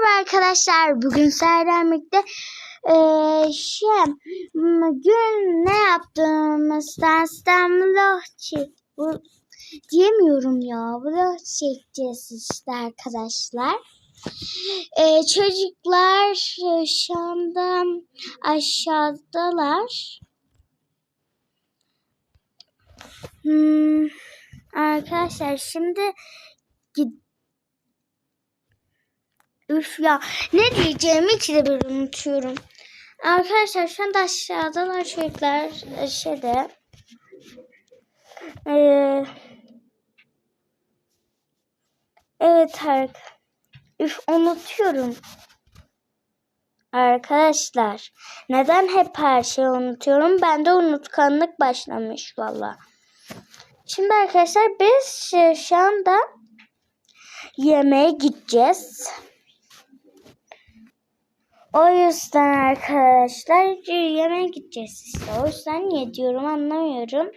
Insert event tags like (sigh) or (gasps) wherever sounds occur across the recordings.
Merhaba arkadaşlar. Bugün sizlerle birlikte eee şey, bugün ne yaptığımızdan İstanbul'a bu, diyemiyorum ya. Vlog çekeceğiz işte arkadaşlar. Eee, çocuklar e, şu anda aşağıdalar. Hmm, arkadaşlar şimdi gid Üf ya ne diyeceğimi ikide bir unutuyorum. Arkadaşlar şu anda aşağıdalar çocuklar şeyde. Ee, evet Tarık. Üf unutuyorum. Arkadaşlar neden hep her şeyi unutuyorum? Bende unutkanlık başlamış valla. Şimdi arkadaşlar biz e, şu anda yemeğe gideceğiz. O yüzden arkadaşlar yemeğe gideceğiz işte. O yüzden niye diyorum anlamıyorum.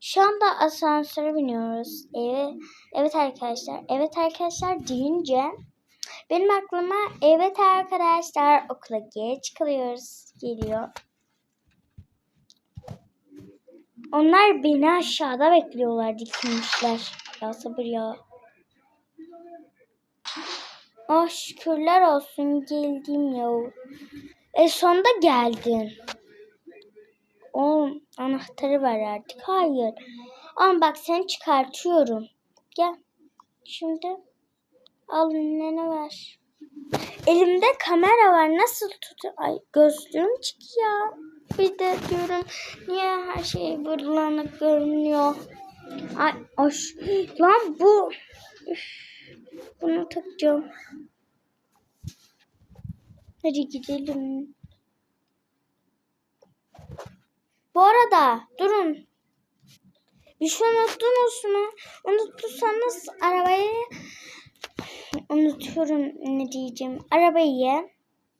Şu anda asansöre biniyoruz. Evet, evet arkadaşlar. Evet arkadaşlar deyince benim aklıma evet arkadaşlar okula geç kalıyoruz geliyor. Onlar beni aşağıda bekliyorlar dikilmişler. Ya sabır ya. Ah şükürler olsun geldim ya. E sonunda geldin. O anahtarı ver artık. Hayır. Ama bak seni çıkartıyorum. Gel. Şimdi al ünlene ver. Elimde kamera var. Nasıl tut? Ay gözlüğüm çıkıyor. Bir de diyorum niye her şey bulanık görünüyor. Ay hoş. Lan bu. Üf. Bunu takacağım. Hadi gidelim. Bu arada durun. Bir şey unuttunuz mu? Unuttursanız arabayı unutuyorum ne diyeceğim. Arabayı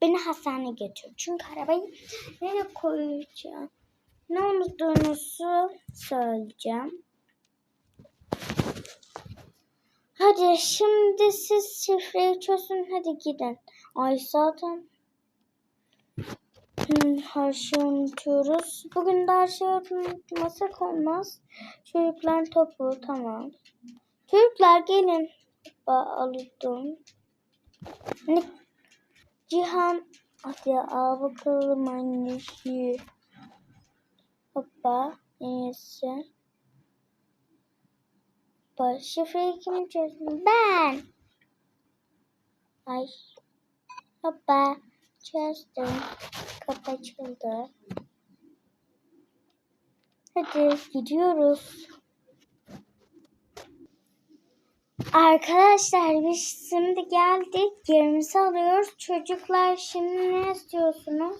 beni hastaneye götür. Çünkü arabayı nereye koyacağım? Ne unuttuğunuzu söyleyeceğim. Hadi şimdi siz şifreyi çözün hadi gidin. Ay zaten hmm, her şeyi unutuyoruz. Bugün de her şeyi unutmasak olmaz. Çocuklar topu tamam. Çocuklar gelin. Ne? Cihan hadi al bakalım annesi. Hoppa neyse. Hoppa şifreyi kim çözdü? Ben. Ay. Hoppa çözdüm. Kapı açıldı. Hadi gidiyoruz. Arkadaşlar biz şimdi geldik. Yerimizi alıyoruz. Çocuklar şimdi ne istiyorsunuz?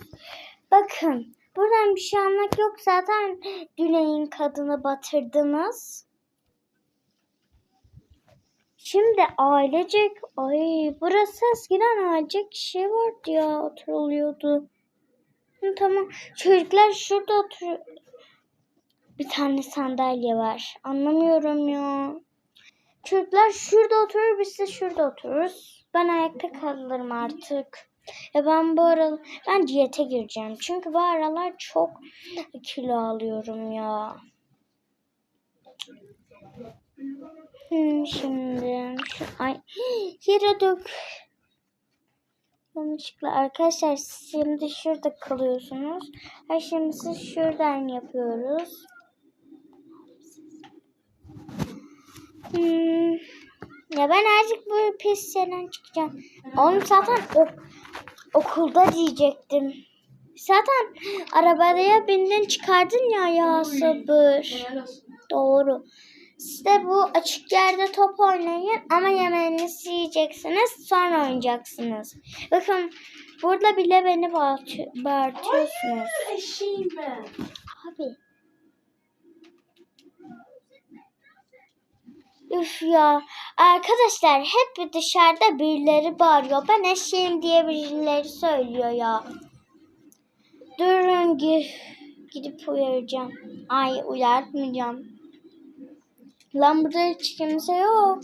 Bakın buradan bir şey almak yok. Zaten Güney'in kadını batırdınız. Şimdi ailecek, ay burası eskiden ailecek şey vardı ya oturuluyordu. Tamam çocuklar şurada otur. Bir tane sandalye var. Anlamıyorum ya. Çocuklar şurada oturur biz de şurada otururuz. Ben ayakta kalırım artık. Ya ben bu aralar ben diyete gireceğim. Çünkü bu aralar çok kilo alıyorum ya. Hmm, şimdi şu ay (gasps) yere dök. Yanlışlıkla arkadaşlar şimdi şurada kalıyorsunuz. Şimdi siz şuradan yapıyoruz. Hmm. Ya ben artık bu pis yerden çıkacağım. Oğlum zaten ok okulda diyecektim. Zaten arabaya bindin çıkardın ya ya sabır. Doğru. Siz de bu açık yerde top oynayın ama yemeğinizi yiyeceksiniz sonra oynayacaksınız. Bakın burada bile beni bağırtı- bağırtıyorsunuz. Eşeğim ben. Abi. Üf ya. Arkadaşlar hep dışarıda birileri bağırıyor. Ben eşeğim diye birileri söylüyor ya. Durun gi- gidip uyaracağım. Ay uyartmayacağım. Lan burada hiç kimse yok.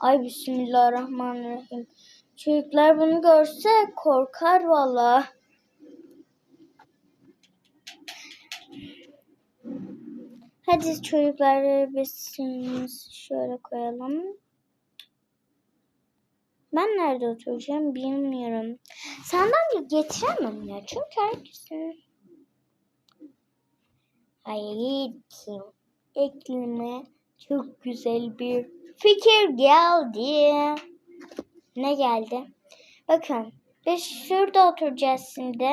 Ay bismillahirrahmanirrahim. Çocuklar bunu görse korkar valla. Hadi çocuklar biz şöyle koyalım. Ben nerede oturacağım bilmiyorum. Sandalye getiremem ya çünkü herkesin Hayır eklime çok güzel bir fikir geldi. Ne geldi? Bakın biz şurada oturacağız şimdi.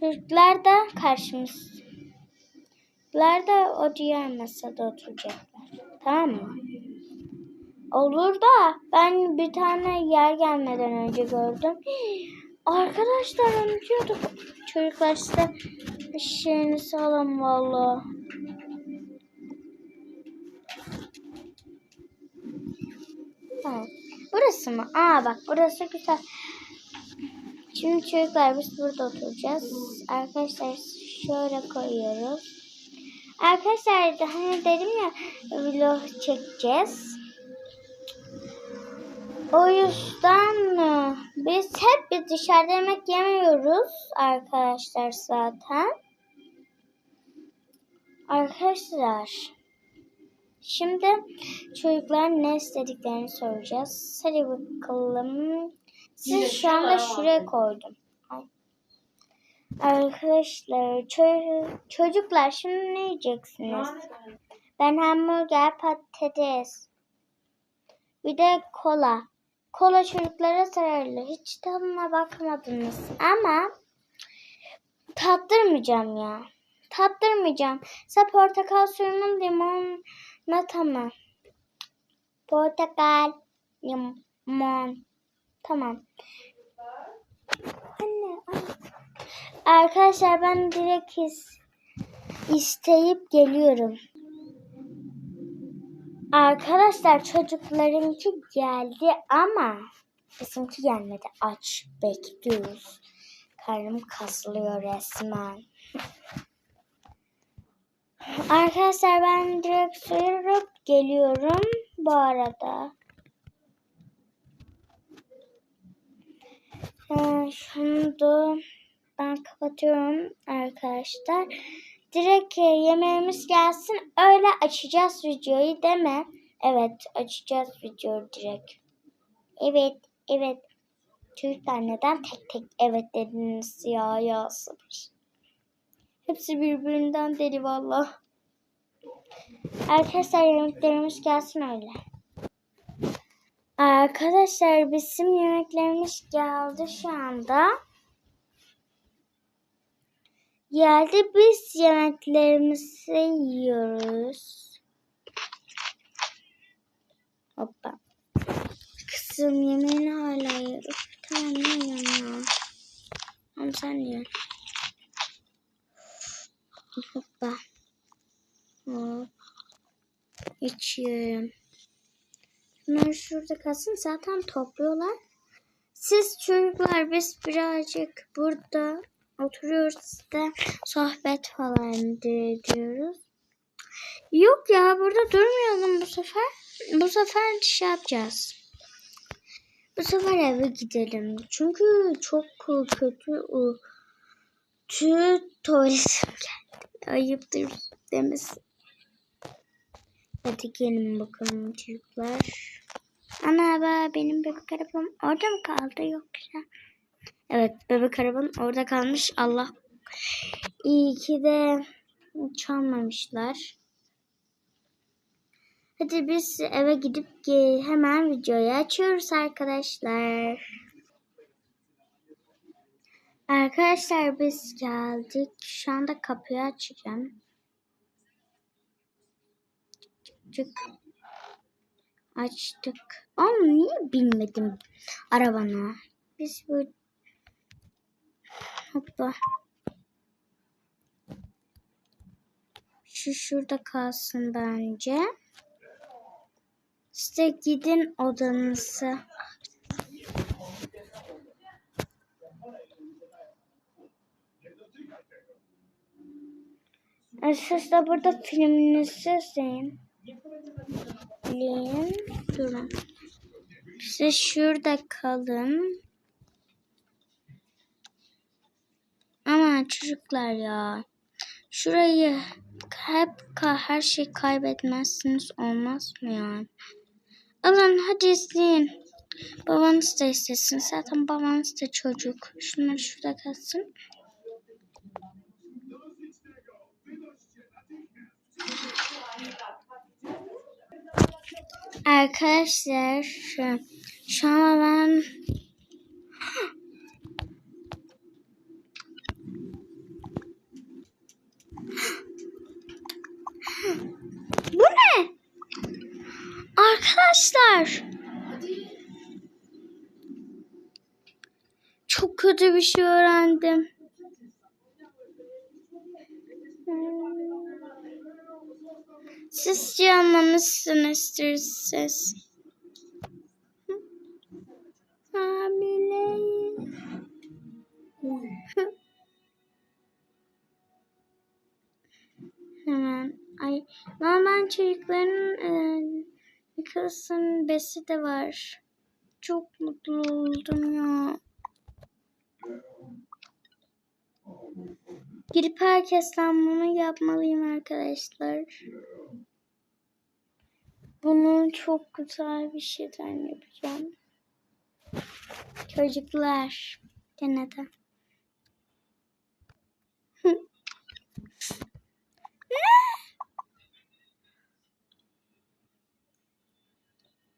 Çocuklar da karşımız. Çocuklar da o diğer masada oturacaklar. Tamam mı? Olur da ben bir tane yer gelmeden önce gördüm. Arkadaşlar unutuyorduk. Çocuklar işte şeyini sağlam valla. Tamam. Burası mı? Aa bak burası güzel. Şimdi çocuklar biz burada oturacağız. Arkadaşlar şöyle koyuyoruz. Arkadaşlar hani dedim ya vlog çekeceğiz. O yüzden e, biz hep bir dışarıda yemek yemiyoruz arkadaşlar zaten. Arkadaşlar şimdi çocuklar ne istediklerini soracağız. Hadi bakalım. Siz şu anda şuraya koydum. Arkadaşlar ço- çocuklar şimdi ne yiyeceksiniz? Ben hamburger, patates. Bir de kola. Kola çocuklara zararlı. Hiç tadına bakmadınız. Ama tattırmayacağım ya. Tattırmayacağım. Sen portakal suyunun limonata mı? Portakal, limon. Tamam. Anne, anne. Arkadaşlar ben direkt is isteyip geliyorum. Arkadaşlar çocuklarımki geldi ama bizimki gelmedi. Aç bekliyoruz. Karnım kasılıyor resmen. Arkadaşlar ben direkt suyurup geliyorum bu arada. Ee, şimdi ben kapatıyorum arkadaşlar. Direkt e, yemeğimiz gelsin öyle açacağız videoyu değil mi? Evet açacağız videoyu direkt. Evet evet. Çocuklar neden tek tek evet dediniz ya ya sabır. Hepsi birbirinden deli valla. Arkadaşlar yemeklerimiz gelsin öyle. Arkadaşlar bizim yemeklerimiz geldi şu anda. Geldi biz yemeklerimizi yiyoruz. Hoppa. Kızım yemeğini hala yiyoruz. Tamam yiyorum ya. Tamam sen ye. Hoppa. Hop. İçiyorum. Bunlar şurada kalsın. Zaten topluyorlar. Siz çocuklar biz birazcık burada oturuyoruz işte sohbet falan ediyoruz. Yok ya burada durmayalım bu sefer. Bu sefer şey yapacağız. Bu sefer eve gidelim. Çünkü çok kötü o tü tuvaletim geldi. Ayıptır demesin. Hadi gelin bakalım çocuklar. Ana be benim bebek arabam orada mı kaldı yoksa? Evet bebek arabanın orada kalmış. Allah iyi ki de çalmamışlar. Hadi biz eve gidip hemen videoyu açıyoruz arkadaşlar. Arkadaşlar biz geldik. Şu anda kapıyı açacağım. Çık. Açtık. Ama niye bilmedim arabana? Biz bu Hoppa. Şu şurada kalsın bence. İşte gidin odanıza. Siz de burada filminizi izleyin. Durun. Siz şurada kalın. Ama çocuklar ya. Şurayı hep her şey kaybetmezsiniz olmaz mı yani? Alın hadi izleyin. Babanız da istesin. Zaten babanız da çocuk. Şunlar şurada kalsın. Arkadaşlar şu, şu an ben Bu ne? Arkadaşlar. Çok kötü bir şey öğrendim. Sizce anlamışsınızdır siz. Hamileyim. Hemen. Ay, normal çocukların e, Nicholas'ın besi de var. Çok mutlu oldum ya. Gidip herkesten bunu yapmalıyım arkadaşlar. Bunu çok güzel bir şeyden yapacağım. Çocuklar. Gene de. (laughs)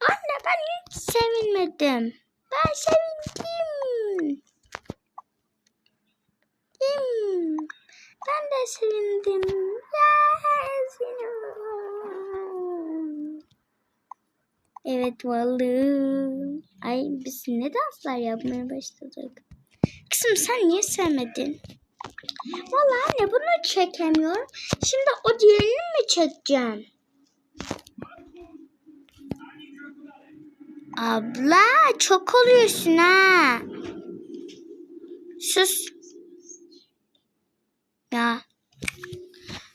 Anne ben hiç sevinmedim. Ben sevindim. Kim? Ben de sevindim. Yes. Evet vallahi. Ay biz ne danslar yapmaya başladık. Kızım sen niye sevmedin? Vallahi anne bunu çekemiyorum. Şimdi o diğerini mi çekeceğim? Abla çok oluyorsun ha. Sus. Ya.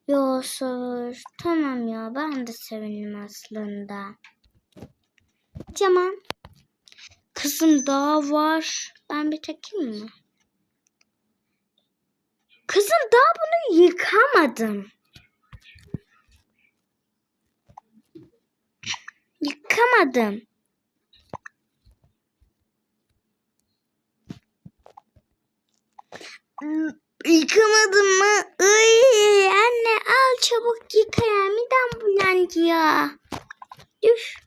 Yo sor. Tamam ya ben de sevindim aslında. Tamam. Kızım daha var. Ben bir takayım mı? Kızım daha bunu yıkamadım. Yıkamadım. Yıkamadın mı? Iy, anne al çabuk yıka ya. Midem bulandı ya. Üf.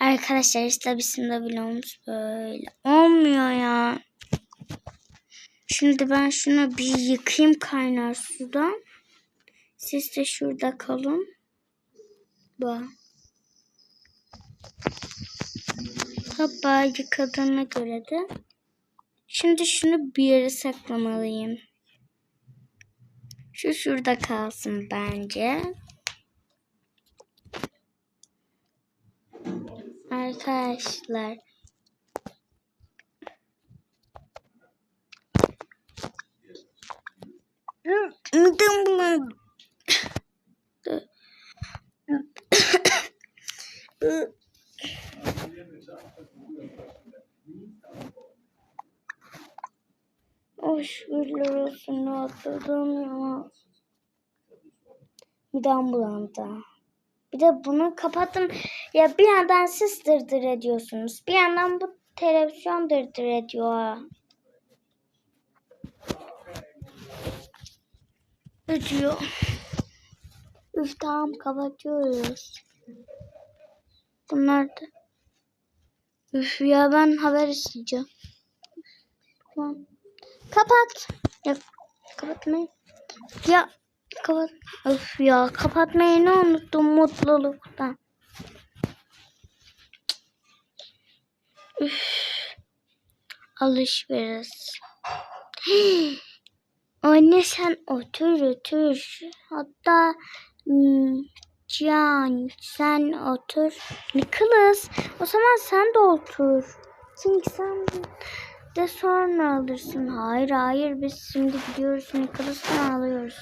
Arkadaşlar işte bizim de vlogumuz böyle. Olmuyor ya. Şimdi ben şunu bir yıkayayım kaynar suda. Siz de şurada kalın. Bak. Hoppa yıkadığına göre de. Şimdi şunu bir yere saklamalıyım. Şu şurada kalsın bence. Arkadaşlar. Oh şükürler olsun rahatladım ya. Midem bulandı. Bir de bunu kapattım. Ya bir yandan siz dırdır ediyorsunuz. Bir yandan bu televizyon dırdır ediyor. Ödüyor. Üf tamam kapatıyoruz. Bunlar da. Üf ya ben haber isteyeceğim. Tamam. Kapat. Ya kapatmayın. Ya kapat. Öf ya kapatmayı ne unuttum mutluluktan. Üf. Alışveriş. Hii. (gasps) Anne sen otur otur. Hatta hmm, Can sen otur. Nicholas o zaman sen de otur. Çünkü sen de sonra alırsın. Hayır hayır biz şimdi gidiyoruz Nicholas'tan alıyoruz.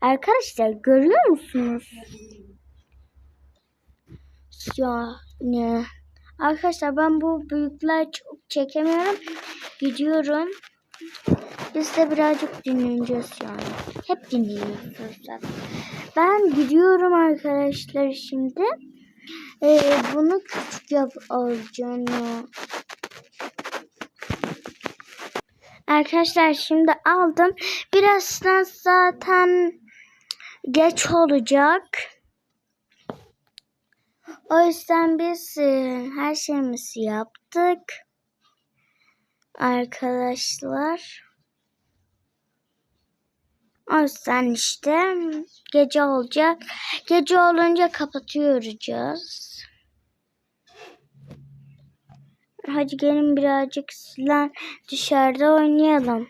Arkadaşlar görüyor musunuz? Yani arkadaşlar ben bu büyükler çok çekemiyorum. Gidiyorum. Biz de birazcık dinleneceğiz yani. Hep dinleniyoruz zaten. Ben gidiyorum arkadaşlar şimdi. Ee, bunu küçük yap alacağım ya. Arkadaşlar şimdi aldım. Birazdan zaten geç olacak. O yüzden biz her şeyimizi yaptık. Arkadaşlar. O yüzden işte gece olacak. Gece olunca kapatıyoruz. Hadi gelin birazcık sizler dışarıda oynayalım.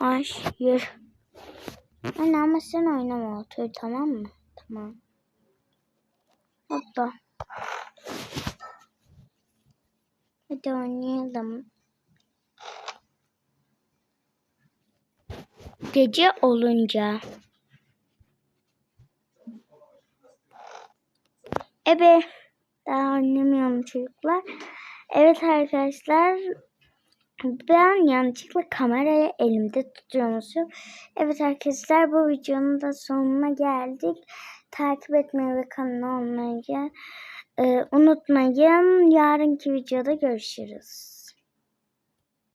Ay yürü. Anne ama sen oynama otur tamam mı? Tamam. Hoppa. Hadi oynayalım. Gece olunca. Ebe. Daha oynamıyorum çocuklar. Evet arkadaşlar. Ben yanlışlıkla kamerayı elimde tutuyormuşum. Evet arkadaşlar bu videonun da sonuna geldik. Takip etmeyi ve kanala olmayı e, unutmayın. Yarınki videoda görüşürüz.